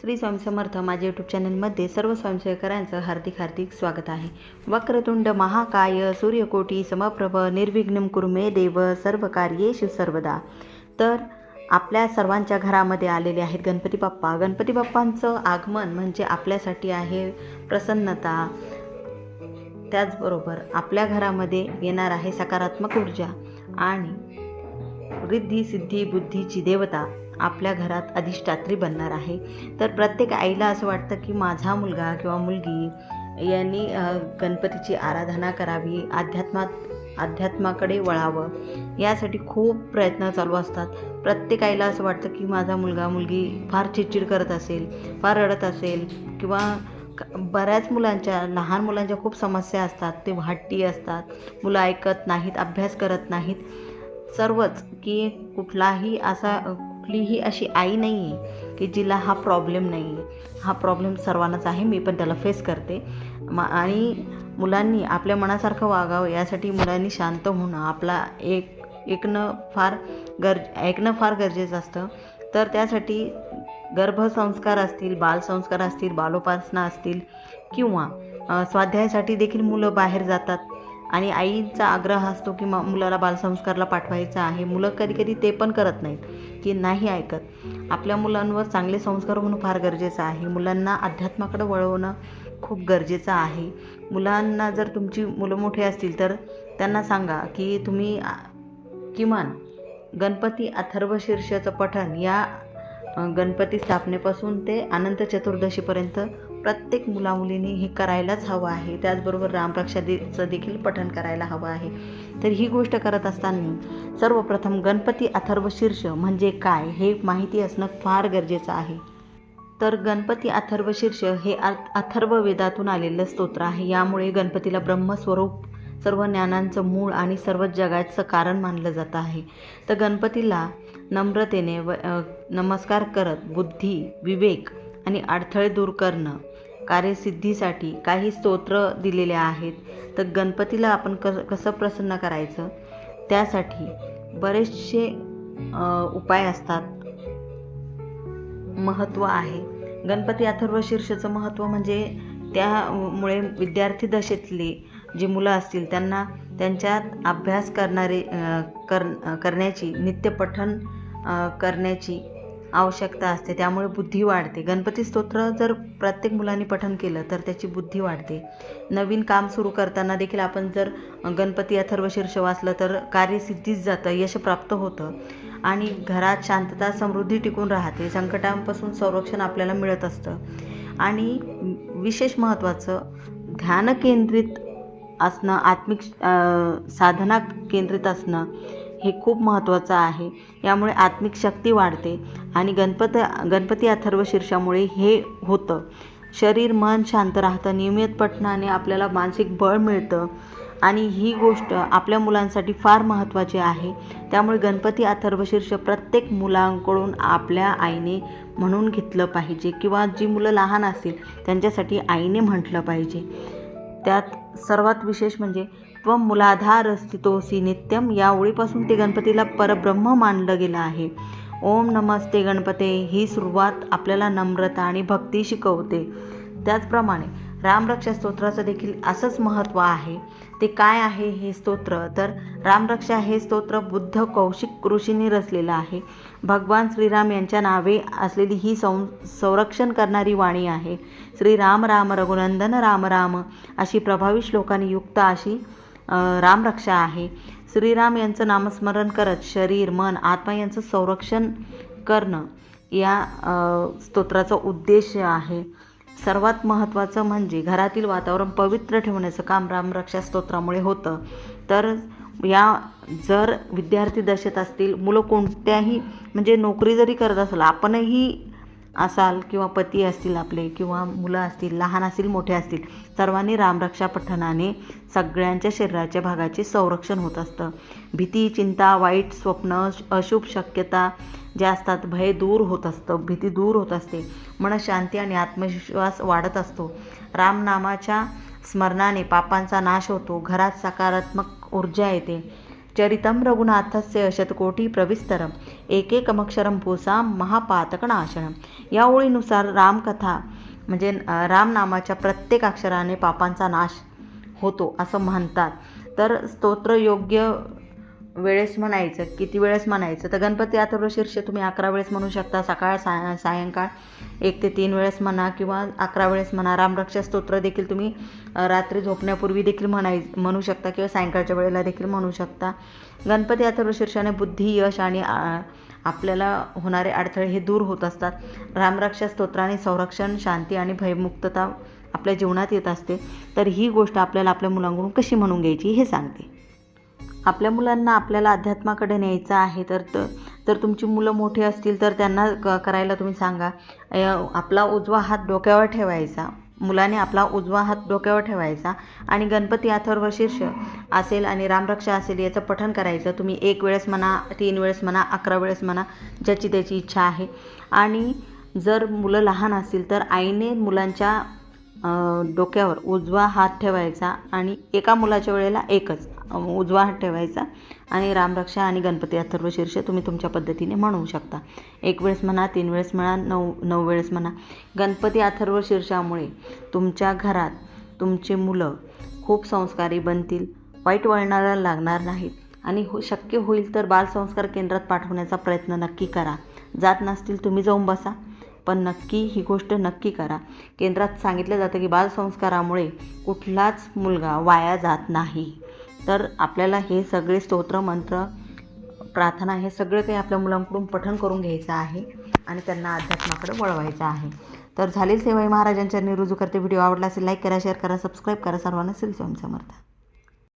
श्री स्वयंसमर्थ माझ्या यूट्यूब चॅनलमध्ये सर्व स्वयंसेवकरांचं हार्दिक हार्दिक स्वागत आहे. वक्रतुंड महाकाय सूर्यकोटी समप्रभ निर्विघ्न कुर्मे देव सर्व कार्येषु सर्वदा. तर आपल्या सर्वांच्या घरामध्ये आलेले आहेत गणपती बाप्पा. गणपती बाप्पांचं आगमन म्हणजे आपल्यासाठी आहे प्रसन्नता. त्याचबरोबर आपल्या घरामध्ये येणार आहे सकारात्मक ऊर्जा आणि रिद्धी सिद्धी बुद्धीची देवता आपल्या घरात अधिष्ठात्री बनणार आहे. तर प्रत्येक आईला असं वाटतं की माझा मुलगा किंवा मुलगी यांनी गणपतीची आराधना करावी अध्यात्मात अध्यात्माकडे वळावं. यासाठी खूप प्रयत्न चालू असतात. प्रत्येक आईला असं वाटतं की माझा मुलगा मुलगी फार चिडचिड करत असेल फार रडत असेल किंवा बऱ्याच मुलांच्या लहान मुलांच्या खूप समस्या असतात. ते हट्टी असतात. मुलं ऐकत नाहीत अभ्यास करत नाहीत. सर्वच की कुठलाही असा कुठलीही अशी आई नाही आहे की जिला हा प्रॉब्लेम नाही आहे हा प्रॉब्लेम सर्वांनाच आहे मी पण त्याला फेस करते. म आणि मुलांनी आपल्या मनासारखं वागावं यासाठी मुलांनी शांत होणं आपला एक ऐकणं फार गर ऐकणं फार गरजेचं असतं. तर त्यासाठी गर्भसंस्कार असतील बालसंस्कार असतील बालोपासना असतील किंवा स्वाध्यायासाठी देखील मुलं बाहेर जातात. आणि आईचा आग्रह असतो की म मुलाला बालसंस्कारला पाठवायचा आहे. मुलं कधी कधी ते पण करत नाहीत की नाही ऐकत. आपल्या मुलांवर चांगले संस्कार होणं फार गरजेचं आहे. मुलांना अध्यात्माकडे वळवणं खूप गरजेचं आहे. मुलांना जर तुमची मुलं मोठी असतील तर त्यांना सांगा की तुम्ही किमान गणपती अथर्वशीर्षचं पठण या गणपती स्थापनेपासून ते अनंत चतुर्दशीपर्यंत प्रत्येक मुलामुलीने हे करायलाच हवं आहे. त्याचबरोबर रामरक्षाचं देखील पठण करायला हवं आहे. तर ही गोष्ट करत असताना सर्वप्रथम गणपती अथर्वशीर्ष म्हणजे काय हे माहिती असणं फार गरजेचं आहे. तर गणपती अथर्वशीर्ष हे अथर्व वेदातून आलेलं स्तोत्र आहे. यामुळे गणपतीला ब्रह्मस्वरूप सर्व ज्ञानांचं मूळ आणि सर्व जगाचं कारण मानलं जात आहे. तर गणपतीला नम्रतेने व नमस्कार करत बुद्धी विवेक आणि अडथळे दूर करणं कार्यसिद्धीसाठी काही स्तोत्र दिलेले आहेत. तर गणपतीला आपण कस कसं प्रसन्न करायचं? त्यासाठी बरेचसे उपाय असतात. महत्त्व आहे. गणपती अथर्व शीर्षचं महत्त्व म्हणजे त्यामुळे विद्यार्थी दशेतली जी मुलं असतील त्यांना त्यांच्यात अभ्यास करणारे कर करण्याची नित्यपठन करण्याची आवश्यकता असते त्यामुळे बुद्धी वाढते. गणपती स्तोत्र जर प्रत्येक मुलांनी पठन केलं तर त्याची बुद्धी वाढते. नवीन काम सुरू करताना देखील आपण जर गणपती अथर्वशीर्ष वाचलं तर कार्यसिद्धीच जातं यश प्राप्त होतं आणि घरात शांतता समृद्धी टिकून राहते. संकटांपासून संरक्षण आपल्याला मिळत असतं. आणि विशेष महत्त्वाचं ध्यानकेंद्रित असणं आत्मिक साधना केंद्रित असणं हे खूप महत्त्वाचं आहे. यामुळे आत्मिक शक्ती वाढते आणि गणपत गणपती अथर्व शीर्षामुळे हे होतं. शरीर मन शांत राहतं. नियमित पठणाने आपल्याला मानसिक बळ मिळतं आणि ही गोष्ट आपल्या मुलांसाठी फार महत्त्वाची आहे. त्यामुळे गणपती अथर्वशीर्ष प्रत्येक मुलांकडून आपल्या आईने म्हणून घेतलं पाहिजे किंवा जी मुलं लहान असतील त्यांच्यासाठी आईने म्हटलं पाहिजे. त्यात सर्वात विशेष म्हणजे त्वम मुलाधार स्थितोसी नित्यम या ओळीपासून ते गणपतीला परब्रह्म मानलं गेलं आहे. ओम नमस्ते गणपते ही सुरुवात आपल्याला नम्रता आणि भक्ती शिकवते. त्याचप्रमाणे रामरक्षा स्तोत्राचं देखील असंच महत्त्व आहे. ते काय आहे हे स्तोत्र? तर रामरक्षा हे स्तोत्र बुद्ध कौशिक ऋषींनी रचलेलं आहे. भगवान श्रीराम यांच्या नावे असलेली ही सं संरक्षण करणारी वाणी आहे. श्रीराम राम रघुनंदन राम राम अशी प्रभावी श्लोकांनी युक्त अशी रामरक्षा आहे. श्रीराम यांचं नामस्मरण करत शरीर मन आत्मा यांचं संरक्षण करणं या स्तोत्राचा उद्देश आहे. सर्वात महत्त्वाचं म्हणजे घरातील वातावरण पवित्र ठेवण्याचं काम रामरक्षा स्तोत्रामुळे होतं. तर या जर विद्यार्थी दशेत असतील मुलं कोणत्याही म्हणजे नोकरी जरी करत असेल आपणही असाल किंवा पती असतील आपले किंवा मुलं असतील लहान असतील मोठे असतील सर्वांनी रामरक्षा पठणाने सगळ्यांच्या शरीराच्या भागाचे संरक्षण होत असतं. भीती चिंता वाईट स्वप्न अशुभ शक्यता ज्या असतात भय दूर होत असतं. भीती दूर होत असते. मनशांती आणि आत्मविश्वास वाढत असतो. रामनामाच्या स्मरणाने पापांचा नाश होतो. घरात सकारात्मक ऊर्जा येते. चरितं रघुनाथस्य शतकोटी प्रविस्तरम एकेकमक्षरं पुसा महापातकनाशनं। या ओळीनुसार रामकथा म्हणजे रामनामाच्या प्रत्येक अक्षराने पापांचा नाश होतो असं म्हणतात. तर स्तोत्र योग्य वेळेस म्हणायचं किती वेळेस म्हणायचं? तर गणपती अथर्व शीर्ष तुम्ही अकरा वेळेस म्हणू शकता. सकाळ साय सायंकाळ एक ते तीन वेळेस म्हणा किंवा अकरा वेळेस म्हणा. रामरक्षा स्तोत्र देखील तुम्ही रात्री झोपण्यापूर्वी देखील म्हणाय म्हणू शकता किंवा सायंकाळच्या वेळेला देखील म्हणू शकता. गणपती अथर्व शीर्षाने बुद्धी यश आणि आपल्याला होणारे अडथळे हे दूर होत असतात. रामरक्षा स्तोत्राने संरक्षण शांती आणि भयमुक्तता आपल्या जीवनात येत असते. तर ही गोष्ट आपल्याला आपल्या मुलांकडून कशी म्हणून घ्यायची हे सांगते. आपल्या मुलांना आपल्याला अध्यात्माकडे न्यायचं आहे तर त- तर तुमची मुलं मोठी असतील तर त्यांना क करायला तुम्ही सांगा. आपला उजवा हात डोक्यावर ठेवायचा. मुलाने आपला उजवा हात डोक्यावर ठेवायचा आणि गणपती अथर्व शीर्ष असेल आणि रामरक्षा असेल याचं पठण करायचं. तुम्ही एक वेळेस म्हणा तीन वेळेस म्हणा अकरा वेळेस म्हणा ज्याची त्याची इच्छा आहे. आणि जर मुलं लहान असतील तर आईने मुलांच्या डोक्यावर उजवा हात ठेवायचा आणि एका मुलाच्या वेळेला एकच उजवा हात ठेवायचा. आणि रामरक्षा आणि गणपती अथर्व शीर्ष तुम्ही तुमच्या पद्धतीने म्हणू शकता. एक वेळेस म्हणा तीन वेळेस म्हणा नऊ नऊ वेळेस म्हणा. गणपती अथर्व शीर्षामुळे तुमच्या घरात तुमचे मुलं खूप संस्कारी बनतील वाईट वळणाला लागणार नाहीत. आणि हो शक्य होईल तर बालसंस्कार केंद्रात पाठवण्याचा प्रयत्न नक्की करा. जात नसतील तुम्ही जाऊन बसा. पण नक्की ही गोष्ट नक्की करा. केंद्रात सांगितलं जातं की बालसंस्कारामुळे कुठलाच मुलगा वाया जात नाही. तर आपल्याला हे सगळे स्तोत्र मंत्र प्रार्थना हे सगळं काही आपल्या मुलांकडून पठण करून घ्यायचं आहे आणि त्यांना अध्यात्माकडे वळवायचं आहे. तर झालेल सेवाई महाराजांच्या रुजू करते. व्हिडिओ आवडला असेल लाईक करा शेअर करा सबस्क्राईब करा. सर्वांना श्री स्वामी समर्थ